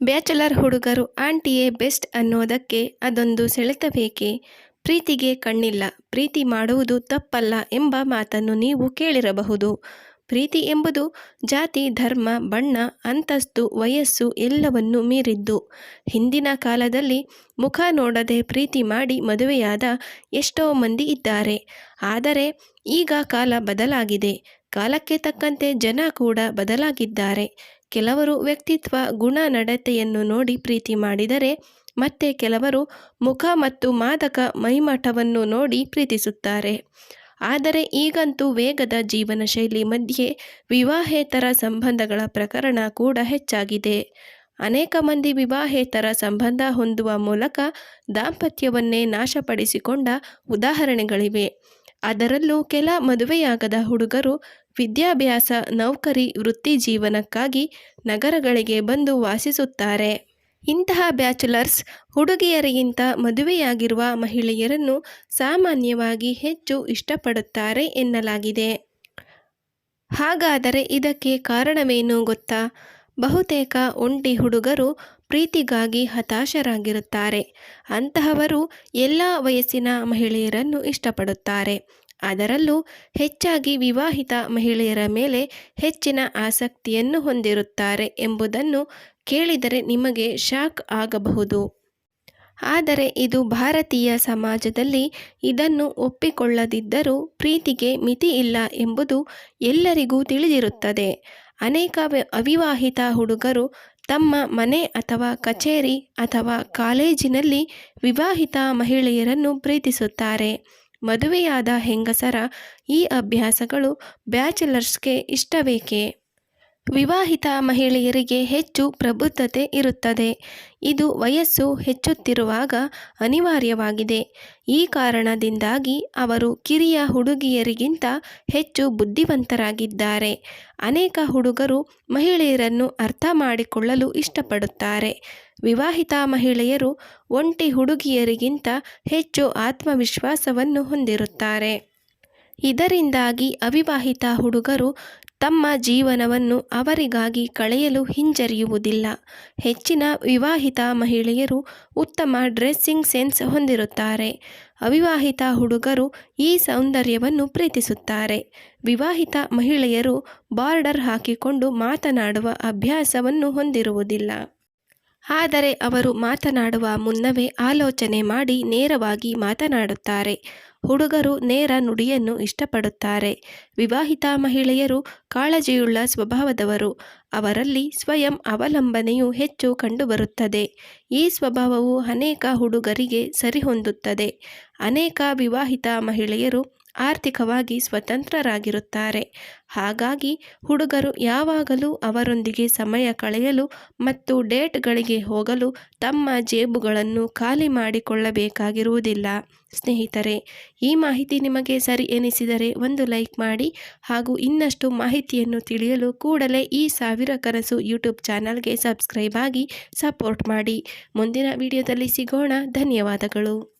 Bachelor ಹುಡುಗರು ಆಂಟಿಯೇ best ಅನ್ನೋದಕ್ಕೆ ಅದೊಂದು ಸೆಳೆತ ಬೇಕೇ ಪ್ರೀತಿಗೆ ಕಣ್ಣಿಲ್ಲ. ಪ್ರೀತಿ ಮಾಡುವುದು ತಪ್ಪಲ್ಲ ಎಂಬ ಮಾತನ್ನು ನೀವು ಕೇಳಿರಬಹುದು. ಪ್ರೀತಿ ಎಂಬುದು ಜಾತಿ, ಧರ್ಮ, ಬಣ್ಣ, ಅಂತಸ್ತು, ವಯಸ್ಸು ಎಲ್ಲವನ್ನೂ ಮೀರಿದ್ದು. ಹಿಂದಿನ ಕಾಲದಲ್ಲಿ ಮುಖ ನೋಡದೆ ಪ್ರೀತಿ ಮಾಡಿ ಮದುವೆಯಾದ ಎಷ್ಟೋ ಮಂದಿ ಇದ್ದಾರೆ. ಆದರೆ ಈಗ ಕಾಲ ಬದಲಾಗಿದೆ. ಕಾಲಕ್ಕೆ ತಕ್ಕಂತೆ ಜನ ಕೂಡ ಬದಲಾಗಿದ್ದಾರೆ. ಕೆಲವರು ವ್ಯಕ್ತಿತ್ವ, ಗುಣ, ನಡತೆಯನ್ನು ನೋಡಿ ಪ್ರೀತಿ ಮಾಡಿದರೆ ಮತ್ತೆ ಕೆಲವರು ಮುಖ ಮತ್ತು ಮಾದಕ ಮೈಮಠವನ್ನು ನೋಡಿ ಪ್ರೀತಿಸುತ್ತಾರೆ. ಆದರೆ ಈಗಂತೂ ವೇಗದ ಜೀವನ ಶೈಲಿ ಮಧ್ಯೆ ವಿವಾಹೇತರ ಸಂಬಂಧಗಳ ಪ್ರಕರಣ ಕೂಡ ಹೆಚ್ಚಾಗಿದೆ. ಅನೇಕ ಮಂದಿ ವಿವಾಹೇತರ ಸಂಬಂಧ ಹೊಂದುವ ಮೂಲಕ ದಾಂಪತ್ಯವನ್ನೇ ನಾಶಪಡಿಸಿಕೊಂಡ ಉದಾಹರಣೆಗಳಿವೆ. ಅದರಲ್ಲೂ ಕೆಲ ಮದುವೆಯಾಗದ ಹುಡುಗರು ವಿದ್ಯಾಭ್ಯಾಸ, ನೌಕರಿ, ವೃತ್ತಿ ಜೀವನಕ್ಕಾಗಿ ನಗರಗಳಿಗೆ ಬಂದು ವಾಸಿಸುತ್ತಾರೆ. ಇಂತಹ ಬ್ಯಾಚುಲರ್ಸ್ ಹುಡುಗಿಯರಿಗಿಂತ ಮದುವೆಯಾಗಿರುವ ಮಹಿಳೆಯರನ್ನು ಸಾಮಾನ್ಯವಾಗಿ ಹೆಚ್ಚು ಇಷ್ಟಪಡುತ್ತಾರೆ ಎನ್ನಲಾಗಿದೆ. ಹಾಗಾದರೆ ಇದಕ್ಕೆ ಕಾರಣವೇನು ಗೊತ್ತಾ? ಬಹುತೇಕ ಒಂಟಿ ಹುಡುಗರು ಪ್ರೀತಿಗಾಗಿ ಹತಾಶರಾಗಿರುತ್ತಾರೆ. ಅಂತಹವರು ಎಲ್ಲ ವಯಸ್ಸಿನ ಮಹಿಳೆಯರನ್ನು ಇಷ್ಟಪಡುತ್ತಾರೆ. ಅದರಲ್ಲೂ ಹೆಚ್ಚಾಗಿ ವಿವಾಹಿತ ಮಹಿಳೆಯರ ಮೇಲೆ ಹೆಚ್ಚಿನ ಆಸಕ್ತಿಯನ್ನು ಹೊಂದಿರುತ್ತಾರೆ ಎಂಬುದನ್ನು ಕೇಳಿದರೆ ನಿಮಗೆ ಶಾಕ್ ಆಗಬಹುದು. ಆದರೆ ಇದು ಭಾರತೀಯ ಸಮಾಜದಲ್ಲಿ ಇದನ್ನು ಒಪ್ಪಿಕೊಳ್ಳದಿದ್ದರೂ ಪ್ರೀತಿಗೆ ಮಿತಿ ಇಲ್ಲ ಎಂಬುದು ಎಲ್ಲರಿಗೂ ತಿಳಿದಿರುತ್ತದೆ. ಅನೇಕ ಅವಿವಾಹಿತ ಹುಡುಗರು ತಮ್ಮ ಮನೆ ಅಥವಾ ಕಚೇರಿ ಅಥವಾ ಕಾಲೇಜಿನಲ್ಲಿ ವಿವಾಹಿತ ಮಹಿಳೆಯರನ್ನು ಪ್ರೀತಿಸುತ್ತಾರೆ. ಮದುವೆಯಾದ ಹೆಂಗಸರ ಈ ಅಭ್ಯಾಸಗಳು ಬ್ಯಾಚುಲರ್ಸ್ಗೆ ಇಷ್ಟಬೇಕೇ ವಿವಾಹಿತ ಮಹಿಳೆಯರಿಗೆ ಹೆಚ್ಚು ಪ್ರಬುದ್ಧತೆ ಇರುತ್ತದೆ. ಇದು ವಯಸ್ಸು ಹೆಚ್ಚುತ್ತಿರುವಾಗ ಅನಿವಾರ್ಯವಾಗಿದೆ. ಈ ಕಾರಣದಿಂದಾಗಿ ಅವರು ಕಿರಿಯ ಹುಡುಗಿಯರಿಗಿಂತ ಹೆಚ್ಚು ಬುದ್ಧಿವಂತರಾಗಿದ್ದಾರೆ. ಅನೇಕ ಹುಡುಗರು ಮಹಿಳೆಯರನ್ನು ಅರ್ಥ ಮಾಡಿಕೊಳ್ಳಲು ಇಷ್ಟಪಡುತ್ತಾರೆ. ವಿವಾಹಿತ ಮಹಿಳೆಯರು ಒಂಟಿ ಹುಡುಗಿಯರಿಗಿಂತ ಹೆಚ್ಚು ಆತ್ಮವಿಶ್ವಾಸವನ್ನು ಹೊಂದಿರುತ್ತಾರೆ. ಇದರಿಂದಾಗಿ ಅವಿವಾಹಿತ ಹುಡುಗರು ತಮ್ಮ ಜೀವನವನ್ನು ಅವರಿಗಾಗಿ ಕಳೆಯಲು ಹಿಂಜರಿಯುವುದಿಲ್ಲ. ಹೆಚ್ಚಿನ ವಿವಾಹಿತ ಮಹಿಳೆಯರು ಉತ್ತಮ ಡ್ರೆಸ್ಸಿಂಗ್ ಸೆನ್ಸ್ ಹೊಂದಿರುತ್ತಾರೆ. ಅವಿವಾಹಿತ ಹುಡುಗರು ಈ ಸೌಂದರ್ಯವನ್ನು ಪ್ರೀತಿಸುತ್ತಾರೆ. ವಿವಾಹಿತ ಮಹಿಳೆಯರು ಬಾರ್ಡರ್ ಹಾಕಿಕೊಂಡು ಮಾತನಾಡುವ ಅಭ್ಯಾಸವನ್ನು ಹೊಂದಿರುವುದಿಲ್ಲ. ಆದರೆ ಅವರು ಮಾತನಾಡುವ ಮುನ್ನವೇ ಆಲೋಚನೆ ಮಾಡಿ ನೇರವಾಗಿ ಮಾತನಾಡುತ್ತಾರೆ. ಹುಡುಗರು ನೇರ ನುಡಿಯನ್ನು ಇಷ್ಟಪಡುತ್ತಾರೆ. ವಿವಾಹಿತ ಮಹಿಳೆಯರು ಕಾಳಜಿಯುಳ್ಳ ಸ್ವಭಾವದವರು. ಅವರಲ್ಲಿ ಸ್ವಯಂ ಅವಲಂಬನೆಯು ಹೆಚ್ಚು ಕಂಡುಬರುತ್ತದೆ. ಈ ಸ್ವಭಾವವು ಅನೇಕ ಹುಡುಗರಿಗೆ ಸರಿಹೊಂದುತ್ತದೆ. ಅನೇಕ ವಿವಾಹಿತ ಮಹಿಳೆಯರು ಆರ್ಥಿಕವಾಗಿ ಸ್ವತಂತ್ರರಾಗಿರುತ್ತಾರೆ. ಹಾಗಾಗಿ ಹುಡುಗರು ಯಾವಾಗಲೂ ಅವರೊಂದಿಗೆ ಸಮಯ ಕಳೆಯಲು ಮತ್ತು ಡೇಟ್ಗಳಿಗೆ ಹೋಗಲು ತಮ್ಮ ಜೇಬುಗಳನ್ನು ಖಾಲಿ ಮಾಡಿಕೊಳ್ಳಬೇಕಾಗಿರುವುದಿಲ್ಲ. ಸ್ನೇಹಿತರೆ, ಈ ಮಾಹಿತಿ ನಿಮಗೆ ಸರಿ ಎನಿಸಿದರೆ ಒಂದು ಲೈಕ್ ಮಾಡಿ ಹಾಗೂ ಇನ್ನಷ್ಟು ಮಾಹಿತಿಯನ್ನು ತಿಳಿಯಲು ಕೂಡಲೇ ಈ ಸಾವಿರ ಕನಸು ಯೂಟ್ಯೂಬ್ ಚಾನಲ್ಗೆ ಸಬ್ಸ್ಕ್ರೈಬ್ ಆಗಿ ಸಪೋರ್ಟ್ ಮಾಡಿ. ಮುಂದಿನ ವಿಡಿಯೋದಲ್ಲಿ ಸಿಗೋಣ. ಧನ್ಯವಾದಗಳು.